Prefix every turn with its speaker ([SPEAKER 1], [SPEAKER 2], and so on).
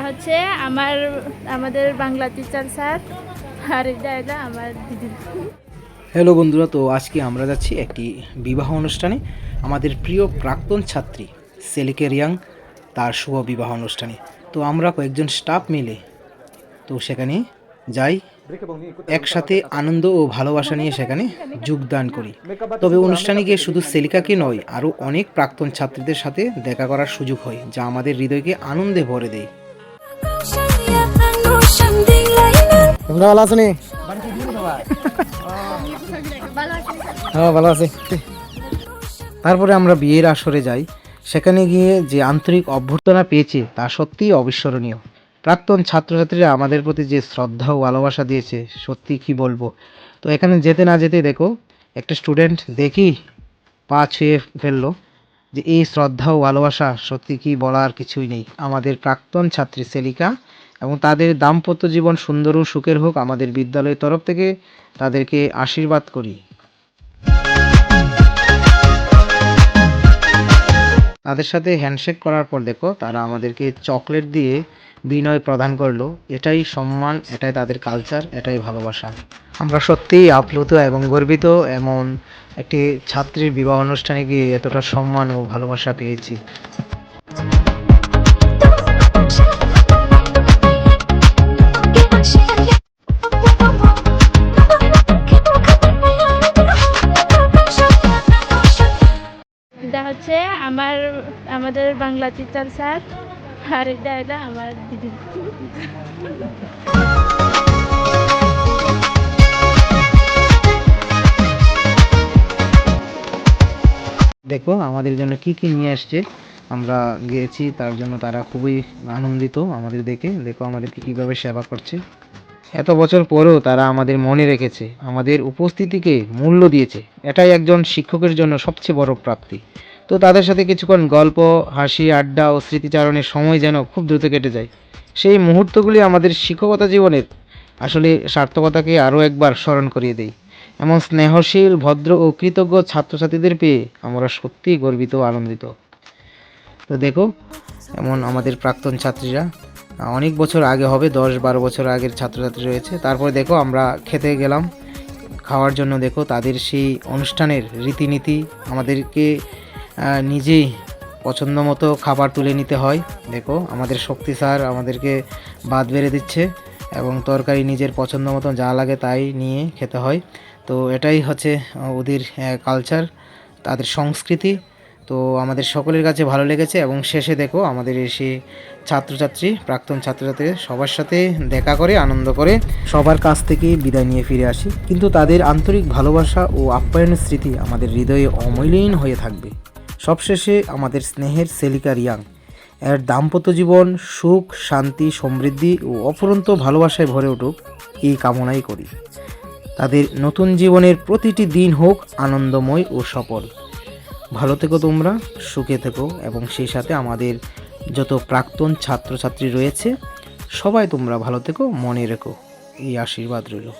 [SPEAKER 1] এটা হচ্ছে আমার, আমাদের বাংলা টিচার স্যার। আর এটা এটা আমার দিদি।
[SPEAKER 2] হ্যালো বন্ধুরা, তো আজকে আমরা যাচ্ছি একটি বিবাহ অনুষ্ঠানে। আমাদের প্রিয় প্রাক্তন ছাত্রী সেলিকে রিয়াং, তার শুভ বিবাহ অনুষ্ঠানে। তো আমরা কয়েকজন স্টাফ মিলে, তো সেখানে যাই। একসাথে আনন্দ ও ভালোবাসা নিয়ে সেখানে যোগদান করি। তবে অনুষ্ঠানে গিয়ে শুধু সেলিকাকে নয়, আরও অনেক প্রাক্তন ছাত্রীদের সাথে দেখা করার সুযোগ হয়, যা আমাদের হৃদয়কে আনন্দে ভরে দেয়।
[SPEAKER 3] হ্যাঁ
[SPEAKER 2] তারপরে আমরা বিয়ের আসরে যাই। সেখানে গিয়ে যে আন্তরিক অভ্যর্থনা পেয়েছি, তা সত্যিই অবিস্মরণীয়। প্রাক্তন ছাত্রছাত্রীরা আমাদের প্রতি যে শ্রদ্ধা ও ভালোবাসা দিয়েছে, সত্যি কি বলব? তো এখানে যেতে না যেতে দেখো, একটা স্টুডেন্ট দেখি পা ছুঁয়ে ফেলল। যে এই শ্রদ্ধা ও ভালোবাসা সত্যি কি বলার কিছুই নেই। আমাদের প্রাক্তন ছাত্রী সেলিকা এবং তাদের দাম্পত্য জীবন সুন্দর ও সুখের হোক আমাদের বিদ্যালয়ের তরফ থেকে তাদেরকে আশীর্বাদ করি। তাদের সাথে হ্যান্ডশেক করার পর দেখো, তারা আমাদেরকে চকলেট দিয়ে বিনয় প্রদান করল। এটাই সম্মান, এটাই তাদের কালচার এটাই ভালোবাসা। আমরা সত্যিই আপ্লুত এবং গর্বিত এমন একটি ছাত্রীর বিবাহ অনুষ্ঠানে গিয়ে এতটা সম্মান ও ভালোবাসা পেয়েছি।
[SPEAKER 1] এটা হচ্ছে আমার, আমাদের বাংলা টিচার স্যার আর এটা এটা আমার দিদি।
[SPEAKER 2] দেখো আমাদের জন্য কি কি নিয়ে আসছে আমরা গিয়েছি, তার জন্য তারা খুবই আনন্দিত আমাদের দেখে। দেখো আমাদেরকে কীভাবে সেবা করছে। এত বছর পরেও তারা আমাদের মনে রেখেছে, আমাদের উপস্থিতিকে মূল্য দিয়েছে। এটাই একজন শিক্ষকের জন্য সবচেয়ে বড় প্রাপ্তি। তো তাদের সাথে কিছুক্ষণ গল্প, হাসি, আড্ডা ও স্মৃতিচারণের সময় যেন খুব দ্রুত কেটে যায়। সেই মুহূর্তগুলি আমাদের শিক্ষকতা জীবনের আসলে সার্থকতাকে আরও একবার স্মরণ করিয়ে দেয়। এমন স্নেহশীল, ভদ্র ও কৃতজ্ঞ ছাত্রছাত্রীদের পেয়ে আমরা সত্যিই গর্বিত আনন্দিত। তো দেখো, এমন আমাদের প্রাক্তন ছাত্রীরা, অনেক বছর আগে হবে, দশ বারো বছর আগের ছাত্রছাত্রী রয়েছে। তারপরে দেখো, আমরা খেতে গেলাম, খাওয়ার জন্য দেখো, তাদের সেই অনুষ্ঠানের রীতিনীতি আমাদেরকে নিজেই পছন্দ মতো খাবার তুলে নিতে হয়। দেখো, আমাদের শক্তি স্যার আমাদেরকে বাদ বেড়ে দিচ্ছে। এবং তরকারি নিজের পছন্দ মতো যা লাগে তাই নিয়ে খেতে হয়। তো এটাই হচ্ছে ওদের কালচার তাদের সংস্কৃতি। তো আমাদের সকলের কাছে ভালো লেগেছে এবং শেষে দেখো আমাদের এসে ছাত্রছাত্রী, প্রাক্তন ছাত্রছাত্রী সবার সাথে দেখা করে, আনন্দ করে সবার কাছ থেকে বিদায় নিয়ে ফিরে আসি। কিন্তু তাদের আন্তরিক ভালোবাসা ও আপ্যায়নের স্মৃতি আমাদের হৃদয়ে অমূল্যহীন হয়ে থাকবে। সবশেষে আমাদের স্নেহের সেলিকা রিয়াং। এর দাম্পত্য জীবন, সুখ, শান্তি, সমৃদ্ধি ও অফুরন্ত ভালোবাসায় ভরে উঠুক, এই কামনাই করি। তাদের নতুন জীবনের প্রতিটি দিন হোক আনন্দময় ও সফল। ভালো থেকো তোমরা, সুখে থেকো এবং সেই সাথে আমাদের যত প্রাক্তন ছাত্রছাত্রী রয়েছে, সবাই তোমরা ভালো থেকো, মনে রেখো। এই আশীর্বাদ রইল।